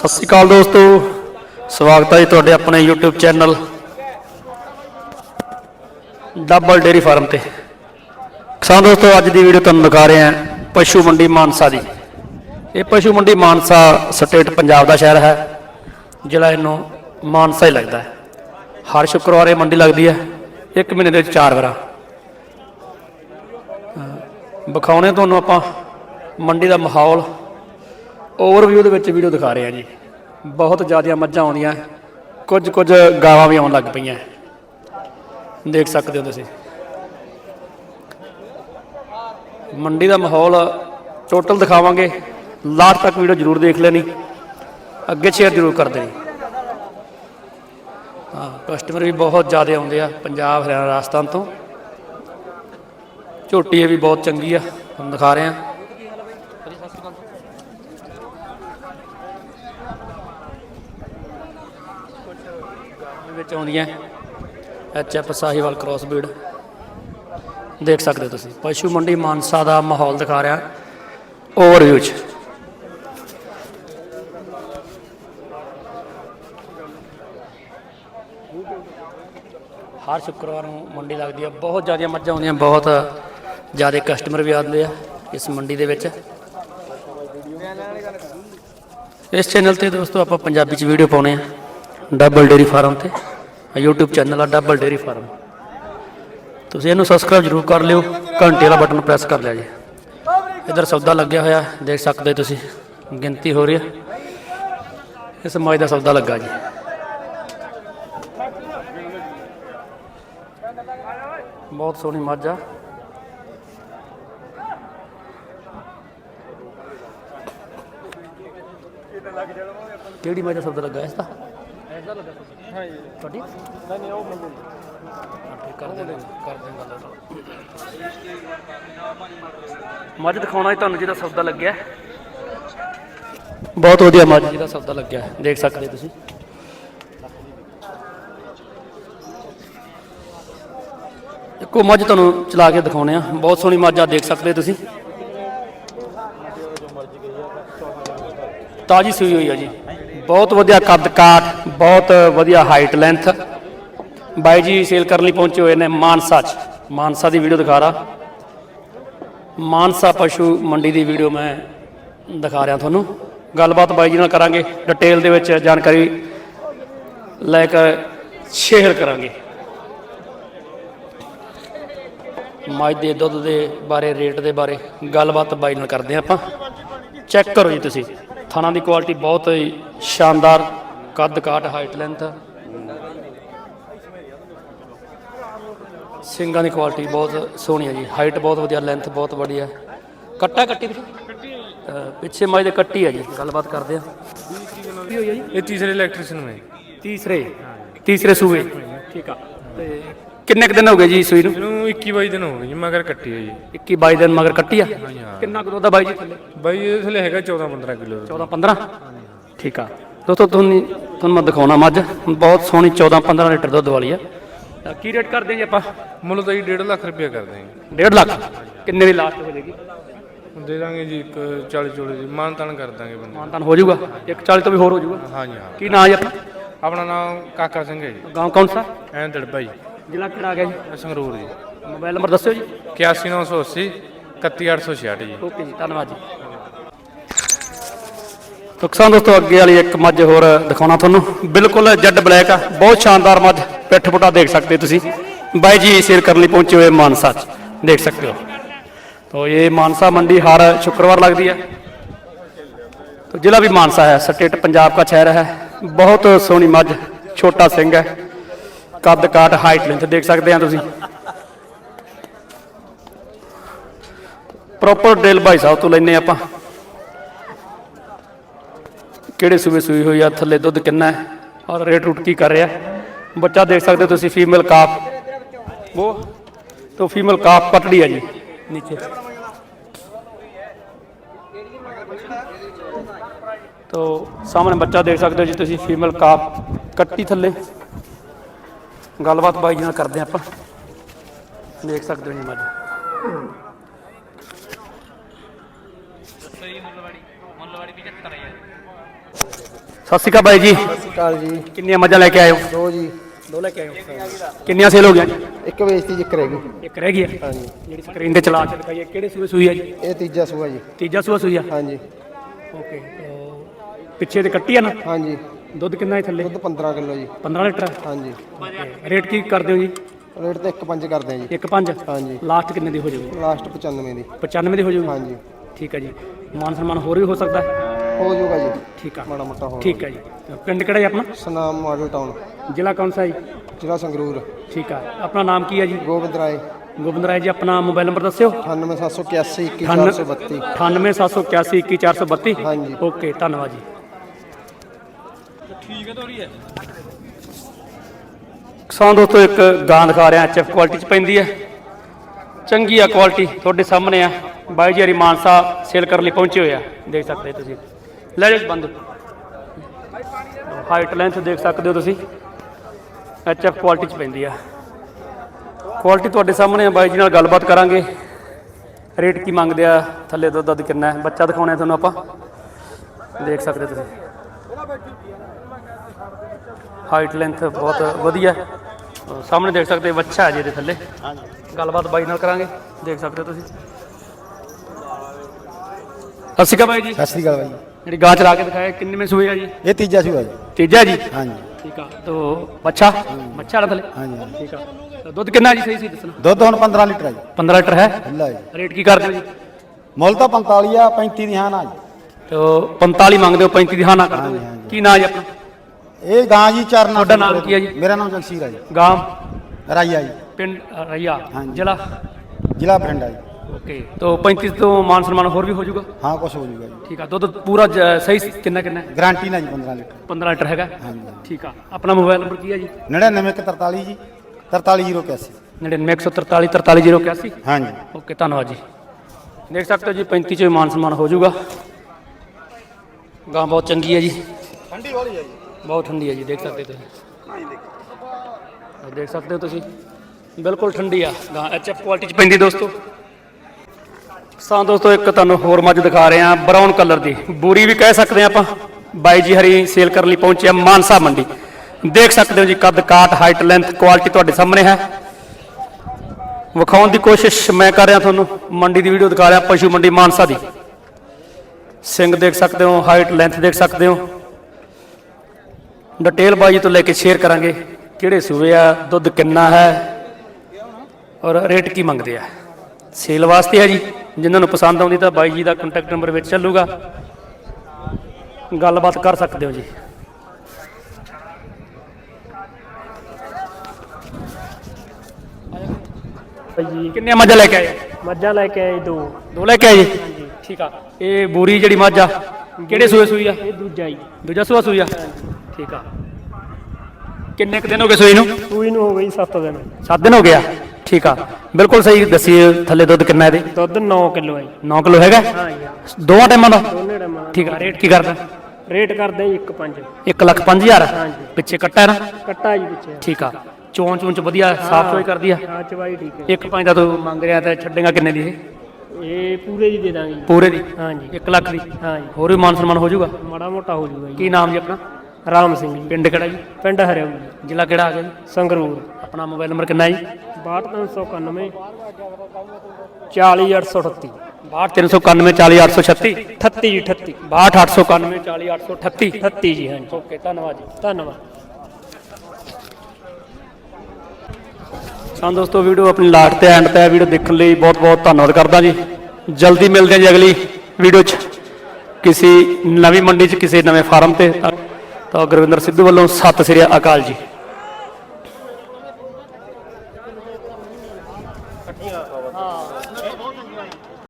ਸਤਿ ਸ਼੍ਰੀ ਅਕਾਲ ਦੋਸਤੋ। ਸਵਾਗਤ ਹੈ ਜੀ ਤੁਹਾਡੇ ਆਪਣੇ YouTube channel double dairy farm ਤੇ। ਕਿਸਾਨ ਦੋਸਤੋ, ਅੱਜ ਦੀ ਵੀਡੀਓ ਤੁਹਾਨੂੰ ਦਿਖਾ ਰਹੇ ਹਾਂ ਪਸ਼ੂ ਮੰਡੀ ਮਾਨਸਾ ਦੀ। ਇਹ ਪਸ਼ੂ ਮੰਡੀ ਮਾਨਸਾ ਸਟੇਟ ਪੰਜਾਬ ਦਾ ਸ਼ਹਿਰ ਹੈ। ਜਿਹੜਾ ਇਹਨੂੰ ਮਾਨਸਾ ਹੀ ਲੱਗਦਾ ਹੈ। ਹਰ ਸ਼ੁੱਕਰਵਾਰ ਇਹ ਮੰਡੀ ਲੱਗਦੀ ਹੈ। ਇੱਕ ਮਹੀਨੇ ਦੇ ਵਿੱਚ ਚਾਰ ਵਾਰਾਂ। ਵਿਖਾਉਣੇ ਤੁਹਾਨੂੰ ਆਪਾਂ ਮੰਡੀ ਦਾ ਮਾਹੌਲ। ਓਵਰਵਿਊ ਦੇ ਵਿੱਚ ਵੀਡੀਓ ਦਿਖਾ ਰਹੇ ਹਾਂ ਜੀ। ਬਹੁਤ ਜ਼ਿਆਦੀਆਂ ਮੱਝਾਂ ਆਉਂਦੀਆਂ, ਕੁਝ ਕੁਝ ਗਾਵਾਂ ਵੀ ਆਉਣ ਲੱਗ ਪਈਆਂ। ਦੇਖ ਸਕਦੇ ਹੋ ਤੁਸੀਂ। ਮੰਡੀ ਦਾ ਮਾਹੌਲ ਟੋਟਲ ਦਿਖਾਵਾਂਗੇ। ਲਾਸਟ ਤੱਕ ਵੀਡੀਓ ਜ਼ਰੂਰ ਦੇਖ ਲੈਣੀ। ਅੱਗੇ ਸ਼ੇਅਰ ਜ਼ਰੂਰ ਕਰ ਦੇਣੀ। ਹਾਂ ਕਸਟਮਰ ਵੀ ਬਹੁਤ ਜ਼ਿਆਦਾ ਆਉਂਦੇ ਆ ਪੰਜਾਬ, ਹਰਿਆਣਾ, ਰਾਜਸਥਾਨ ਤੋਂ। ਝੋਟੀ ਇਹ ਵੀ ਬਹੁਤ ਚੰਗੀ ਆ, ਤੁਹਾਨੂੰ ਦਿਖਾ ਰਹੇ। ਹਾਂ ਵਿੱਚ ਆਉਂਦੀਆਂ H F Sahiwal cross breed ਦੇਖ ਸਕਦੇ ਹੋ ਤੁਸੀਂ। ਪਸ਼ੂ ਮੰਡੀ ਮਾਨਸਾ ਦਾ ਮਾਹੌਲ ਦਿਖਾ ਰਿਹਾ। ਓਵਰਵਿਊ ਚ। ਹਰ ਸ਼ੁੱਕਰਵਾਰ ਨੂੰ ਮੰਡੀ ਲੱਗਦੀ ਹੈ। ਬਹੁਤ ਜ਼ਿਆਦਾ ਮੱਝਾਂ ਆਉਂਦੀਆਂ, ਬਹੁਤ ਜ਼ਿਆਦਾ ਕਸਟਮਰ ਵੀ ਆਉਂਦੇ ਆ ਇਸ ਮੰਡੀ ਦੇ ਵਿੱਚ। ਇਸ ਚੈਨਲ ਤੇ ਦੋਸਤੋ ਆਪਾਂ ਪੰਜਾਬੀ ਚ ਵੀਡੀਓ ਪਾਉਣੇ ਆ ਡਬਲ ਡੇਰੀ ਫਾਰਮ ਤੇ। YouTube ਚੈਨਲ ਆ ਡਬਲ ਡੇਰੀ ਫਾਰਮ ਤੁਸੀਂ ਇਹਨੂੰ ਸਬਸਕ੍ਰਾਈਬ ਜ਼ਰੂਰ ਕਰ ਲਿਓ, ਘੰਟੇ ਵਾਲਾ ਬਟਨ ਪ੍ਰੈਸ ਕਰ ਲਿਆ ਜੀ। ਇਧਰ ਸੌਦਾ ਲੱਗਿਆ ਹੋਇਆ, ਦੇਖ ਸਕਦੇ ਤੁਸੀਂ, ਗਿਣਤੀ ਹੋ ਰਹੀ ਹੈ ਇਸ ਮੱਝ ਦਾ ਸੌਦਾ ਲੱਗਾ ਜੀ। ਬਹੁਤ ਸੋਹਣੀ ਮੱਝ ਆ। ਕਿਹੜੀ ਮੱਝ ਦਾ ਸੌਦਾ ਲੱਗਾ ਇਸ ਦਾ? ਤੁਹਾਡੀ? ਨਹੀਂ ਨਹੀਂ ਉਹ ਮੰਗੂ ਠੀਕ ਕਰ ਦੇ ਕਰ ਦੇ ਗੱਲ ਮੱਝ ਦਿਖਾਉਣਾ ਤੁਹਾਨੂੰ ਜਿਹਦਾ ਸੌਦਾ ਲੱਗਿਆ। ਬਹੁਤ ਵਧੀਆ ਮੱਝ। ਜਿਹਦਾ ਸੌਦਾ ਲੱਗਿਆ। ਦੇਖ ਸਕਦੇ ਤੁਸੀਂ। ਇੱਕੋ ਮੱਝ ਤੁਹਾਨੂੰ ਚਲਾ ਕੇ ਦਿਖਾਉਣੇ ਆ। ਬਹੁਤ ਸੋਹਣੀ ਮੱਝ ਆ ਦੇਖ ਸਕਦੇ ਤੁਸੀਂ। ਤਾਜੀ ਸੂਈ ਹੋਈ ਆ ਜੀ। ਬਹੁਤ ਵਧੀਆ ਕੱਦ ਕਾਠ, ਬਹੁਤ ਵਧੀਆ ਹਾਈਟ ਲੈਂਥ ਬਾਈ ਜੀ ਸੇਲ ਕਰਨ ਲਈ ਪਹੁੰਚੇ ਹੋਏ ਨੇ ਮਾਨਸਾ 'ਚ। ਮਾਨਸਾ ਦੀ ਵੀਡੀਓ ਦਿਖਾ ਰਹਾ। ਮਾਨਸਾ ਪਸ਼ੂ ਮੰਡੀ ਦੀ ਵੀਡੀਓ ਮੈਂ ਦਿਖਾ ਰਿਹਾ ਤੁਹਾਨੂੰ। ਗੱਲਬਾਤ ਬਾਈ ਜੀ ਨਾਲ ਕਰਾਂਗੇ ਡਿਟੇਲ ਦੇ ਵਿੱਚ ਜਾਣਕਾਰੀ ਲੈ ਕੇ ਸ਼ੇਅਰ ਕਰਾਂਗੇ। ਮੱਝ ਦੇ ਦੁੱਧ ਦੇ ਬਾਰੇ ਰੇਟ ਦੇ ਬਾਰੇ ਗੱਲਬਾਤ ਬਾਈ ਨਾਲ ਕਰਦੇ ਹਾਂ ਆਪਾਂ। ਚੈੱਕ ਕਰੋ ਜੀ ਤੁਸੀਂ। ਥਾਣਾ ਦੀ ਕੁਆਲਿਟੀ ਬਹੁਤ ਹੀ ਸ਼ਾਨਦਾਰ ਕੱਦ ਕਾਟ ਹਾਈਟ ਲੈਂਥ ਸਿੰਘਾਂ ਦੀ ਕੁਆਲਿਟੀ ਬਹੁਤ ਸੋਹਣੀ ਹੈ ਜੀ। ਹਾਈਟ ਬਹੁਤ ਵਧੀਆ ਲੈਂਥ ਬਹੁਤ ਵਧੀਆ ਹੈ। ਕੱਟਾ ਕੱਟੀ ਪਿੱਛੇ ਪਿੱਛੇ ਮਾਈ ਦੇ ਕੱਟੀ ਹੈ ਜੀ। ਗੱਲਬਾਤ ਕਰਦੇ ਆ ਇਹ ਤੀਸਰੇ ਇਲੈਕਟ੍ਰੀਸ਼ੀਅਨ ਨੇ ਤੀਸਰੇ? ਤੀਸਰੇ ਸੂਏ। ਠੀਕ ਆ। ਤੇ ਕਿੰਨੇ ਕ ਦਿਨ ਹੋ ਗਏ ਜੀ ਸੂਈ ਨੂੰ? ਇਹਨੂੰ 21 22 ਦਿਨ ਹੋ ਗਏ ਜੀ ਮਗਰ ਕੱਟੀ ਹੈ। ਜੀ 21 22 ਦਿਨ ਮਗਰ ਕੱਟੀ ਆ? ਕਿੰਨਾ ਕਿਲੋ ਦਾ ਬਾਈ ਜੀ ਥੱਲੇ? ਬਾਈ ਇਹ ਥੱਲੇ ਹੈਗਾ 14 15 ਕਿਲੋ 14 15 ਠੀਕ ਆ। ਦੋਸਤੋ ਤੁਹਾਨੂੰ ਤੁਹਾਨੂੰ ਮੈਂ ਦਿਖਾਉਣਾ ਮੱਝ। ਬਹੁਤ ਸੋਹਣੀ 14 15 ਲੀਟਰ ਦੁੱਧ ਵਾਲੀ ਆ। ਤਾਂ ਕੀ ਰੇਟ ਕਰਦੇ ਜੀ ਆਪਾਂ? ਮੁੱਲ ਤਾਂ ਜੀ 1.5 ਲੱਖ ਰੁਪਏ ਕਰਦੇ ਹਾਂ 1.5 ਲੱਖ? ਕਿੰਨੇ ਦੀ ਲਾਸਟ ਹੋ ਜਾਏਗੀ ਦੇ ਦਾਂਗੇ ਜੀ ਇੱਕ 40 ਚੋਲੇ ਦੀ। ਮਾਨ ਤਾਨ ਕਰ ਦਾਂਗੇ ਬੰਦੇ ਮਾਨਤਾਨ ਹੋ ਜਾਊਗਾ? 140 ਤੋਂ ਵੀ ਹੋਰ ਹੋ ਜਾਊਗਾ? ਹਾਂ ਜੀ ਹਾਂ। ਕੀ ਨਾਂ ਜੀ ਆਪਣਾ? ਆਪਣਾ ਨਾਮ ਕਾਕਾ ਸਿੰਘ ਹੈ ਜੀ। ਗਾਂव ਕੌਣ ਸਾ? ਐਂ ਦੜਬਾ ਜੀ। ਜ਼ਿਲ੍ਹਾ ਕਿਹੜਾ ਆ ਗਿਆ ਜੀ? ਸੰਗਰੂਰ ਜੀ। ਮੋਬਾਈਲ ਨੰਬਰ ਦੱਸਿਓ ਜੀ। 81980 31866 ਜੀ। ਓਕੇ ਜੀ ਧੰਨਵਾਦ ਜੀ। ਤੁਕਸਾਂ ਦੋਸਤੋ ਅੱਗੇ ਵਾਲੀ ਇੱਕ ਮੱਝ ਹੋਰ ਦਿਖਾਉਣਾ ਤੁਹਾਨੂੰ ਬਿਲਕੁਲ ਜੈਡ ਬਲੈਕ ਆ ਬਹੁਤ ਸ਼ਾਨਦਾਰ ਮੱਝ ਪਿੱਠ ਪੁੱਟਾ ਦੇਖ ਸਕਦੇ ਤੁਸੀਂ ਬਾਈ ਜੀ ਸੇਲ ਕਰਨ ਲਈ ਪਹੁੰਚੇ ਹੋਏ ਮਾਨਸਾ 'ਚ ਦੇਖ ਸਕਦੇ ਹੋ तो ये मानसा मंडी हर शुक्रवार लगती है तो जिला भी मानसा है स्टेट पंजाब का शहर है बहुत सोहनी मझ छोटा सिंह है कद काट हाइट लेंथ देख सकते हैं तुम ਪ੍ਰੋਪਰ ਡੇਲ ਭਾਈ ਸਾਹਿਬ ਤੋਂ ਲੈਨੇ ਆਪਾਂ ਕਿਹੜੇ ਸੂਏ ਸੂਈ ਹੋਈ ਆ, ਥੱਲੇ ਦੁੱਧ ਕਿੰਨਾ ਹੈ? ਔਰ ਰੇਟ ਰੂਟ ਕੀ ਕਰ ਰਿਹਾ ਬੱਚਾ ਦੇਖ ਸਕਦੇ ਹੋ ਤੁਸੀਂ, ਫੀਮੇਲ ਕਾਫ। ਉਹ, ਤੋ ਫੀਮੇਲ ਕਾਫ ਪਟੜੀ ਆ ਜੀ। ਨੀਚੇ। ਤੋ ਸਾਹਮਣੇ ਬੱਚਾ ਦੇਖ ਸਕਦੇ ਹੋ ਜੀ ਤੁਸੀਂ, ਫੀਮੇਲ ਕਾਫ ਕੱਟੀ ਥੱਲੇ। ਗੱਲਬਾਤ ਬਾਈ ਜੀ ਨਾਲ ਕਰਦੇ ਆਪਾਂ। ਦੇਖ ਸਕਦੇ ਹੋ ਜੀ ਮਾਜੀ। ਸਤਿ ਸ਼੍ਰੀ ਅਕਾਲ ਬਾਈ ਜੀ। ਕਾਲ ਜੀ। ਕਿੰਨੀਆਂ ਮੱਝਾਂ ਲੈ ਕੇ ਆਏ ਹੋ? ਦੋ ਜੀ। ਦੋ ਲੈ ਕੇ ਆਏ ਹੋ। ਕਿੰਨੀਆਂ ਸੇਲ ਹੋ ਗਈਆਂ ਇੱਕ ਵੇਚਤੀ ਜੀ ਇੱਕ ਰਹਿ ਗਈ। ਇੱਕ ਰਹਿ ਗਈ ਹੈ? ਹਾਂਜੀ। ਜਿਹੜੀ ਸਕਰੀਨ ਤੇ ਚਲਾ ਕੇ ਦਿਖਾਈਏ ਕਿਹੜੇ ਸੂਏ ਸੂਈ ਹੈ ਜੀ? ਇਹ ਤੀਜਾ ਸੂਆ ਜੀ। ਤੀਜਾ ਸੂਆ ਸੂਈ ਆ? ਹਾਂਜੀ। ਓਕੇ ਪਿੱਛੇ ਤੇ ਕੱਟੀ ਆ ਨਾ? ਹਾਂਜੀ। ਦੁੱਧ ਕਿੰਨਾ ਹੈ ਥੱਲੇ? ਦੁੱਧ 15 ਕਿਲੋ ਜੀ। 15 ਲੀਟਰ? ਹਾਂਜੀ। ਰੇਟ ਕੀ ਕਰਦੇ ਹੋ ਜੀ? ਰੇਟ ਤੇ 1.5 ਕਰਦੇ ਆ ਜੀ। 1.5 ਹਾਂਜੀ। ਲਾਸਟ ਕਿੰਨੇ ਦੀ ਹੋ ਜਾਊਗੀ? ਲਾਸਟ 95 ਦੀ। 95 ਦੀ ਹੋ ਜਾਊਗੀ? ਹਾਂਜੀ। ਠੀਕ ਹੈ ਜੀ। ਮਾਨ ਸਨਮਾਨ ਹੋਰ ਵੀ ਹੋ ਸਕਦਾ ਹੈ? ਹੋ ਜਾਊਗਾ ਜੀ। ਠੀਕ ਆ। ਮਾੜਾ ਮੋਟਾ ਹੋ ਠੀਕ ਹੈ ਜੀ। ਪਿੰਡ ਕਿਹੜਾ ਜੀ ਆਪਣਾ? Sunam model town. ਜ਼ਿਲ੍ਹਾ ਕੌਣ ਸਾ ਜੀ? ਜ਼ਿਲ੍ਹਾ ਸੰਗਰੂਰ। ਠੀਕ ਆ। ਆਪਣਾ ਨਾਮ ਕੀ ਹੈ ਜੀ? ਗੋਬਿੰਦ ਰਾਏ। ਗੋਬਿੰਦ ਰਾਏ ਜੀ ਆਪਣਾ ਮੋਬਾਈਲ ਨੰਬਰ ਦੱਸਿਓ। 98781 21432 98781 21432 ਹਾਂਜੀ। ਓਕੇ ਧੰਨਵਾਦ ਜੀ। ਕਿਸਾਨ ਦੋਸਤੋ ਇੱਕ ਗਾਂ ਦਿਖਾ ਰਿਹਾ ਐਚਐਫ ਕੁਆਲਿਟੀ ਚ ਪੈਂਦੀ ਹੈ। ਚੰਗੀ ਆ ਕੁਆਲਿਟੀ ਤੁਹਾਡੇ ਸਾਹਮਣੇ ਆ। ਬਾਈ ਜੀ ਹਰੀ ਮਾਨਸਾ ਸੇਲ ਕਰਨ ਲਈ ਪਹੁੰਚੇ ਹੋਏ ਆ। ਦੇਖ ਸਕਦੇ ਹੋ ਤੁਸੀਂ। ਲੈ ਜਾਓ ਬੰਦ। ਹਾਈਟ ਲੈਂਥ ਦੇਖ ਸਕਦੇ ਹੋ ਤੁਸੀਂ। ਐਚਐਫ ਕੁਆਲਿਟੀ ਚ ਪੈਂਦੀ ਆ। ਕੁਆਲਿਟੀ ਤੁਹਾਡੇ ਸਾਹਮਣੇ ਆ, ਬਾਈ ਜੀ ਨਾਲ ਗੱਲਬਾਤ ਕਰਾਂਗੇ। ਰੇਟ ਕੀ ਮੰਗਦੇ ਆ, ਥੱਲੇ ਦੁੱਧ ਦੱਧ ਕਿੰਨਾ ਹੈ। ਬੱਚਾ ਦਿਖਾਉਣਾ ਤੁਹਾਨੂੰ ਆਪਾਂ। ਦੇਖ ਸਕਦੇ ਹੋ ਤੁਸੀਂ। ਹਾਈਟ ਲੈਂਥ ਬਹੁਤ ਵਧੀਆ। ਸਾਹਮਣੇ ਦੇਖ ਸਕਦੇ ਹੋ, ਬੱਚਾ ਹੈ ਜੀ ਇਹਦੇ ਥੱਲੇ। ਗੱਲਬਾਤ ਬਾਈ ਨਾਲ ਕਰਾਂਗੇ। ਦੇਖ ਸਕਦੇ ਹੋ ਤੁਸੀਂ। ਸਤਿ ਸ਼੍ਰੀ ਅਕਾਲ ਬਾਈ ਜੀ। ਸਤਿ ਸ੍ਰੀ ਅਕਾਲ ਬਾਈ ਜਿਹੜੀ ਗਾਂ ਚਲਾ ਕੇ ਦਿਖਾਇਆ ਕਿੰਨੇ ਸੂਏ ਆ ਜੀ? ਇਹ ਤੀਜਾ ਸੂਆ ਜੀ। ਤੀਜਾ ਜੀ? ਹਾਂਜੀ। ਠੀਕ ਆ ਤੋ ਬੱਚਾ ਬੱਚਾ ਵਾਲਾ ਥੱਲੇ? ਹਾਂਜੀ ਠੀਕ ਆ। ਤਾਂ ਦੁੱਧ ਕਿੰਨਾ ਜੀ ਸਹੀ ਸੀ ਦੱਸਣਾ? ਦੁੱਧ ਹੁਣ 15 ਲੀਟਰ ਹੈ ਜੀ। 15 ਲੀਟਰ ਹੈ? ਖੁੱਲਾ ਜੀ। ਰੇਟ ਕੀ ਕਰਦੇ ਹੋ ਜੀ? ਮੁੱਲ ਤਾਂ 45 ਆ 35 ਦੀ ਹਾਂ ਨਾ ਜੀ। ਤੋ 45 ਮੰਗਦੇ ਹੋ 35 ਦੀ ਹਾਂ ਨਾ ਕਰ ਦਿਓ ਹਾਂਜੀ। ਕੀ ਨਾਂ ਜੀ ਆਪਣਾ? ਇਹ ਗਾਂ ਜੀ ਚਰਨ ਤੁਹਾਡਾ ਨਾਮ ਕੀ ਹੈ ਜੀ? ਮੇਰਾ ਨਾਮ ਜਗਸੀਰ ਹੈ ਜੀ। ਗਾਂ? ਰਾਈਆ ਜੀ। ਪਿੰਡ ਅ, ਰਈਆ ਹਾਂਜੀ। ਜ਼ਿਲ੍ਹਾ? ਜ਼ਿਲ੍ਹਾ ਬਠਿੰਡਾ ਜੀ। ਓਕੇ ਤੋ 35 ਤੋਂ ਮਾਨ ਸਨਮਾਨ ਹੋਰ ਵੀ ਹੋ ਜਾਊਗਾ? ਹਾਂ ਕੁਛ ਹੋ ਜੂਗਾ ਜੀ। ਠੀਕ ਆ ਦੁੱਧ ਪੂਰਾ ਜ- ਸਹੀ ਸੀ? ਕਿੰਨਾ ਕਿੰਨਾ? ਹੈ? ਗਾਰੰਟੀ ਨਾਲ ਜੀ 15 ਲੀਟਰ। 15 ਲੀਟਰ ਹੈਗਾ? ਹਾਂਜੀ ਠੀਕ ਆ ਆਪਣਾ ਮੋਬਾਈਲ ਨੰਬਰ ਕੀ ਹੈ ਜੀ? 9943 ਜੀ 43081 99143 43081 ਹਾਂਜੀ। ਓਕੇ ਧੰਨਵਾਦ ਜੀ। ਦੇਖ ਸਕਦੇ ਹੋ ਜੀ 35 ਚ ਵੀ ਮਾਨ ਸਨਮਾਨ ਹੋ ਜਾਊਗਾ। ਗਾਂ ਬਹੁਤ ਚੰਗੀ ਹੈ ਜੀ। ਠੰਡੀ ਵਾਲੀ ਹੈ ਜੀ। ਬਹੁਤ ਠੰਡੀ ਹੈ ਜੀ ਦੇਖ ਸਕਦੇ ਤੁਸੀਂ। ਦੇਖ ਸਕਦੇ ਹੋ ਤੁਸੀਂ। ਬਿਲਕੁਲ ਠੰਡੀ ਆ। ਗਾਂ ਐਚਐਫ ਕੁਆਲਿਟੀ ਚ ਪੈਂਦੀ ਦੋਸਤੋ। ਸਾਂ ਦੋਸਤੋ, ਇੱਕ ਤੁਹਾਨੂੰ ਹੋਰ ਮੱਝ ਦਿਖਾ ਰਹੇ ਆ ਬਰਾਊਨ ਕਲਰ ਦੀ। ਬੂਰੀ ਵੀ ਕਹਿ ਸਕਦੇ ਆ ਆਪਾਂ। ਬਾਈ ਜੀ ਹਰੀ ਸੇਲ ਕਰਨ ਲਈ ਪਹੁੰਚਿਆ ਮਾਨਸਾ ਮੰਡੀ। ਦੇਖ ਸਕਦੇ ਹੋ ਜੀ ਕੱਦ, ਕਾਟ ਹਾਈਟ ਲੈਂਥ ਕੁਆਲਿਟੀ ਤੁਹਾਡੇ ਸਾਹਮਣੇ ਹੈ। ਵਿਖਾਉਣ ਦੀ ਕੋਸ਼ਿਸ਼ ਮੈਂ ਕਰ ਰਿਹਾ ਤੁਹਾਨੂੰ। ਮੰਡੀ ਦੀ ਵੀਡੀਓ ਦਿਖਾ ਰਿਹਾ, ਪਸ਼ੂ ਮੰਡੀ ਮਾਨਸਾ ਦੀ। ਸਿੰਘ ਦੇਖ ਸਕਦੇ ਹੋ ਹਾਈਟ ਲੈਂਥ ਦੇਖ ਸਕਦੇ ਹੋ। ਡਿਟੇਲ ਬਾਈ ਜੀ ਤੋਂ ਲੈ ਕੇ ਸ਼ੇਅਰ ਕਰਾਂਗੇ, ਕਿਹੜੇ ਸੂਏ ਆ, ਦੁੱਧ ਕਿੰਨਾ ਹੈ, ਔਰ ਰੇਟ ਕੀ ਮੰਗਦੇ ਆ। ਸੇਲ ਵਾਸਤੇ ਹੈ ਜੀ। ਜਿਨ੍ਹਾਂ ਨੂੰ ਪਸੰਦ ਆਉਂਦੀ ਤਾਂ ਬਾਈ ਜੀ ਦਾ ਕੰਟੈਕਟ ਨੰਬਰ ਵਿੱਚ ਚੱਲੂਗਾ। ਗੱਲਬਾਤ ਕਰ ਸਕਦੇ ਹੋ ਜੀ। ਜੀ ਕਿੰਨੀਆਂ ਮੱਝਾਂ ਲੈ ਕੇ ਆਏ? ਮੱਝਾਂ ਲੈ ਕੇ ਆਏ ਦੋ। ਦੋ ਲੈ ਕੇ ਆਏ ਜੀ? ਠੀਕ ਆ। ਇਹ ਬੂਰੀ ਜਿਹੜੀ ਮੱਝ ਆ ਕਿਹੜੇ ਸੂਏ ਸੂਈ ਆ? ਇਹ ਦੂਜਾ ਹੀ ਦੂਜਾ ਸੂਆ ਸੂਈ ਆ? ਠੀਕ ਆ। ਕਿੰਨੇ ਕੁ ਦਿਨ ਹੋ ਗਏ ਸੂਈ ਨੂੰ? ਸੂਈ ਨੂੰ ਹੋ ਗਈ 7 ਦਿਨ। 7 ਦਿਨ ਹੋ ਗਿਆ। ਠੀਕ ਆ। ਬਿਲਕੁਲ ਸਹੀ ਦੱਸੀਏ ਥੱਲੇ ਦੁੱਧ ਕਿੰਨਾ ਇਹਦੇ? ਦੁੱਧ 9 ਕਿਲੋ ਹੈ ਜੀ। 9 ਕਿਲੋ ਹੈਗਾ? ਦੋਵਾਂ ਟਾਈਮਾਂ ਦਾ? ਦੋਨੇ ਟਾਈਮਾਂ ਦਾ। ਠੀਕ ਆ ਰੇਟ ਕੀ ਕਰਦਾ? ਰੇਟ ਕਰਦੇ ਜੀ 1.5 1 ਲੱਖ 5000 ਹਾਂਜੀ। ਪਿੱਛੇ ਕੱਟਾ ਹੈ ਨਾ? ਕੱਟਾ ਜੀ ਪਿੱਛੇ। ਠੀਕ ਆ। ਚੋਂ ਚੋਂ ਚ ਵਧੀਆ ਸਾਫ਼ ਸੋਈ ਕਰਦੀ ਆ? ਹਾਂ ਚਵਾਈ ਠੀਕ ਹੈ। ਇੱਕ ਪੰਜ ਦਾ ਤੂੰ ਮੰਗ ਰਿਹਾ ਤਾਂ ਛੱਡੇਗਾ ਕਿੰਨੇ ਦੀ ਇਹ? ਇਹ ਪੂਰੇ ਦੀ ਦੇ ਦਾਂਗੇ ਪੂਰੇ ਦੀ? ਹਾਂ ਜੀ 1 ਲੱਖ ਦੀ? ਹਾਂ ਜੀ। ਹੋਰ ਵੀ ਮਾਨ ਸਨਮਾਨ ਹੋ ਜਾਊਗਾ? ਮਾੜਾ ਮੋਟਾ ਹੋ ਜੂਗਾ ਜੀ। ਕੀ ਨਾਮ ਜੀ ਆਪਣਾ? ਰਾਮ ਸਿੰਘ ਜੀ। ਪਿੰਡ ਕਿਹੜਾ ਜੀ? ਪਿੰਡ ਹਰਿਆਉ ਜ਼ਿਲ੍ਹਾ ਕਿਹੜਾ ਆ ਗਿਆ ਜੀ? ਸੰਗਰੂਰ। ਆਪਣਾ ਮੋਬਾਈਲ ਨੰਬਰ ਕਿੰਨਾ ਜੀ? 62391 40838 62391 40836 38 ਜੀ 38 62891 40838 38 ਜੀ ਹਾਂ ਜੀ ਓਕੇ ਧੰਨਵਾਦ ਜੀ। ਧੰਨਵਾਦ। ਸਾਨੂੰ ਦੋਸਤੋ ਵੀਡੀਓ ਆਪਣੀ ਲਾਟ ਤੇ ਐਂਡ ਤੇ ਵੀਡੀਓ ਦੇਖਣ ਲਈ ਬਹੁਤ ਬਹੁਤ ਧੰਨਵਾਦ ਕਰਦਾ ਜੀ। ਜਲਦੀ ਮਿਲਦੇ ਹਾਂ ਜੀ ਅਗਲੀ ਵੀਡੀਓ 'ਚ। ਕਿਸੇ ਨਵੀਂ ਮੰਡੀ 'ਚ ਕਿਸੇ ਨਵੇਂ ਫਾਰਮ ਤੇ ਤਾਂ ਗੁਰਵਿੰਦਰ ਸਿੱਧੂ ਵੱਲੋਂ ਸਤਿ ਸ੍ਰੀ ਅਕਾਲ ਜੀ।